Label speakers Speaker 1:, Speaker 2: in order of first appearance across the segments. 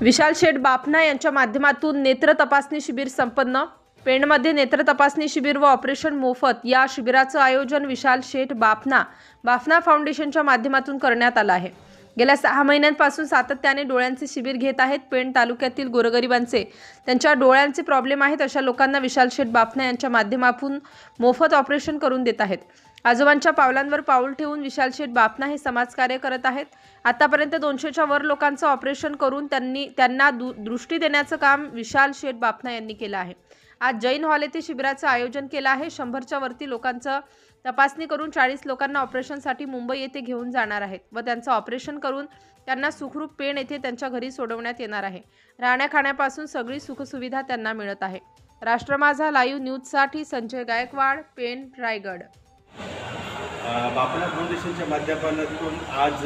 Speaker 1: विशाल शेठ बापना यांच्या माध्यमातून नेत्र तपासणी शिबिर संपन्न. पेणमध्ये नेत्र तपासणी शिबिर व ऑपरेशन मोफत या शिबिराचं आयोजन विशाल शेठ बापना बाफना फाउंडेशनच्या माध्यमातून करण्यात आलं आहे. गेल्या सहा महिन्यांपासून सातत्याने डोळ्यांचे शिबिर घेत आहेत पेण तालुक्यातील गोरगरिबांचे. त्यांच्या डोळ्यांचे प्रॉब्लेम आहेत अशा लोकांना विशाल शेठ बापना यांच्या माध्यमातून मोफत ऑपरेशन करून देत आहेत. आजोबांच्या पावलांवर पाऊल ठेवून विशाल शेठ बापना हे समाजकार्य करत आहेत. आतापर्यंत दोनशेच्या वर लोकांचं ऑपरेशन करून त्यांनी त्यांना दु दृष्टी देण्याचं काम विशाल शेठ बापना यांनी केलं आहे. आज जैन हॉल येथे शिबिराचं आयोजन केलं आहे. शंभरच्या वरती लोकांचं तपासणी करून चाळीस लोकांना ऑपरेशनसाठी मुंबई येथे घेऊन जाणार आहेत व त्यांचं ऑपरेशन करून त्यांना सुखरूप पेण येथे त्यांच्या घरी सोडवण्यात येणार आहे. राहण्या खाण्यापासून सगळी सुखसुविधा त्यांना मिळत आहे. राष्ट्र माझा लाईव्ह न्यूजसाठी संजय गायकवाड पेण रायगड.
Speaker 2: अ, बापना फाउंडेशनच्या माध्यमातून आज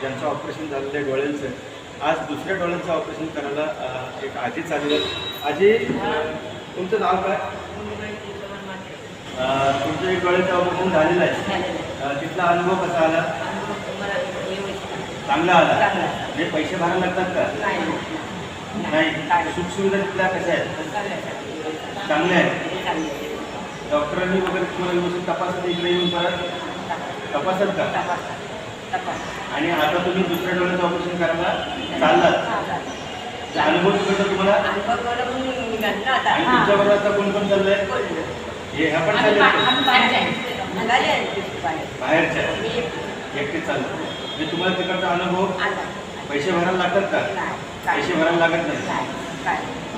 Speaker 2: ज्यांचं ऑपरेशन झालेलं आहे डोळ्यांचं आज दुसऱ्या डोळ्यांचं ऑपरेशन करायला एक आजी चालली. आजी तुमचं नाव काय? तुमचं एक डोळ्याचं ऑपरेशन झालेलं आहे. तिथला अनुभव कसा आला? चांगला आला. म्हणजे पैसे भरायला लागतात का? नाही. सुखसुविधा तिथल्या कशा आहेत? चांगल्या आहेत. डॉक्टरांनी वगैरे तुम्हाला व्यवस्थित तपासत इकडे येऊन परत? तपासत का? आणि आता तुम्ही दुसऱ्या डोळ्याचं ऑपरेशन करायला चाललात. अनुभव तुम्हाला? आणि तुमच्याबरोबर आता कोण कोण चाललंय? हे ह्या पण चाललंय बाहेरच्या एकटे चाललं म्हणजे तुम्हाला तिकडचा अनुभव पैसे भरायला लागतात का? पैसे भरायला लागत नाही.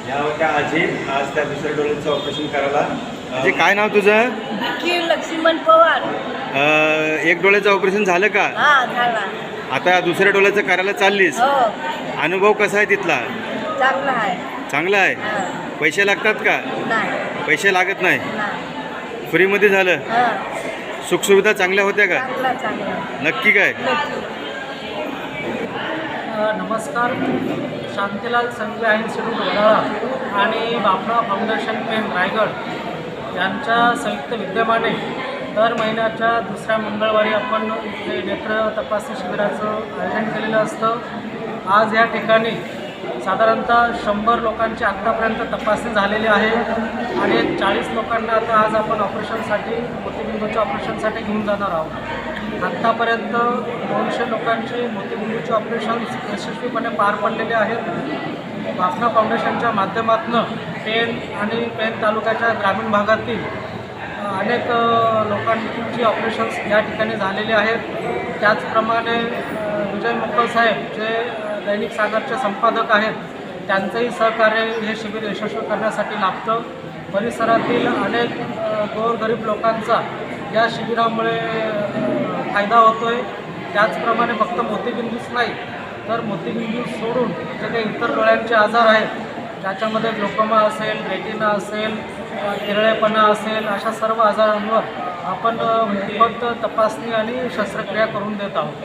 Speaker 2: या त्या आजी. आज त्या दुसऱ्या डोळ्याचं ऑपरेशन करायला. म्हणजे काय नाव तुझं?
Speaker 3: निखिल लक्ष्मण पवार.
Speaker 2: एक डोळ्याचं ऑपरेशन झालं का?
Speaker 3: हा झाला.
Speaker 2: आता दुसऱ्या डोळ्याचं करायला चाललीस.
Speaker 3: हो.
Speaker 2: अनुभव कसा आहे तिथला?
Speaker 3: चांगला आहे.
Speaker 2: चांगला आहे. पैसे लागतात का?
Speaker 3: नाही.
Speaker 2: पैसे लागत नाही. फ्रीमध्ये झालं. सुखसुविधा चांगल्या होत्या का? नक्की काय?
Speaker 4: नमस्कार. शांतीलाल संजय इन्स्टिट्यूट वडाळा आणि बापणा फाउंडेशन पेन रायगड यांच्या संयुक्त विद्यमाने दर महिन्याच्या दुसऱ्या मंगळवारी आपण नेत्र तपासणी शिबिराचं आयोजन केलेलं असतं. आज या ठिकाणी साधारणतः शंभर लोकांची आत्तापर्यंत तपासणी झालेली आहे आणि चाळीस लोकांना आता आज आपण ऑपरेशनसाठी मोतीबिंदूच्या ऑपरेशनसाठी घेऊन जाणार आहोत. आत्तापर्यंत दोनशे लोकांची मोतीबिंदूचे ऑपरेशन यशस्वीपणे पार पडलेले आहेत. बाफना फाउंडेशनच्या माध्यमातून पेन आणि पेन तालुक्याच्या ग्रामीण भागातील अनेक लोकांची ऑपरेशन्स या ठिकाणी झालेले आहेत. त्याचप्रमाणे विजय मुक्कल साहेब जे दैनिक सागरचे संपादक आहेत. त्यांचंही सहकार्य हे शिबिर यशस्वी करण्यासाठी लाभतं. परिसरातील अनेक गोरगरीब लोकांचा या शिबिरामुळे फायदा होतो आहे त्याचप्रमाणे फक्त मोतीबिंदूच नाही तर मोतीबिंदू सोडून जे काही इतर डोळ्यांचे आजार आहेत. त्याच्यामध्ये ग्लोकोमा असेल रेटिना असेल किरळेपणा असेल अशा सर्व आजारांवर आपण मोफत तपासणी आणि शस्त्रक्रिया करून देत आहोत.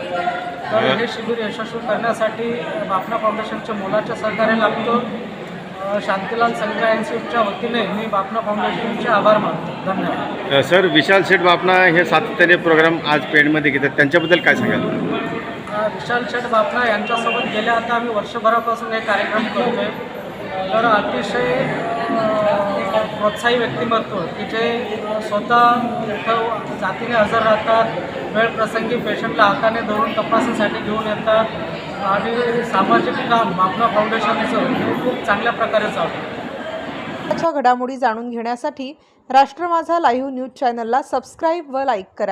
Speaker 4: तर हे शिबिर यशस्वी करण्यासाठी बापना फाउंडेशनचे मोलाचे सहकार्य लागतं शांतीलाल संग्रह इन्स्टिट्यूटच्या वतीने मी बापना फाउंडेशनचे आभार मानतो. धन्यवाद.
Speaker 2: सर विशाल शेठ बापना हे सातत्याने प्रोग्राम आज पेणमध्ये घेतात. त्यांच्याबद्दल काय सांगाल?
Speaker 4: विशाल शेठ बापना यांच्यासोबत गेल्या आता आम्ही वर्षभरापासून हे कार्यक्रम करतोय. तर अतिशय प्रोत्साही व्यक्तिमत्व की जे स्वतः जातीने हजर राहतात वेळ प्रसंगी पेशंटला हाताने धरून तपासणीसाठी घेऊन येतात आणि सामाजिक काम बापना फाउंडेशनचं हे खूप चांगल्या प्रकारे चालतं
Speaker 1: च्या घडामोडी जाणून घेण्यासाठी राष्ट्र माझा लाईव्ह न्यूज चॅनलला सबस्क्राईब व लाईक करा.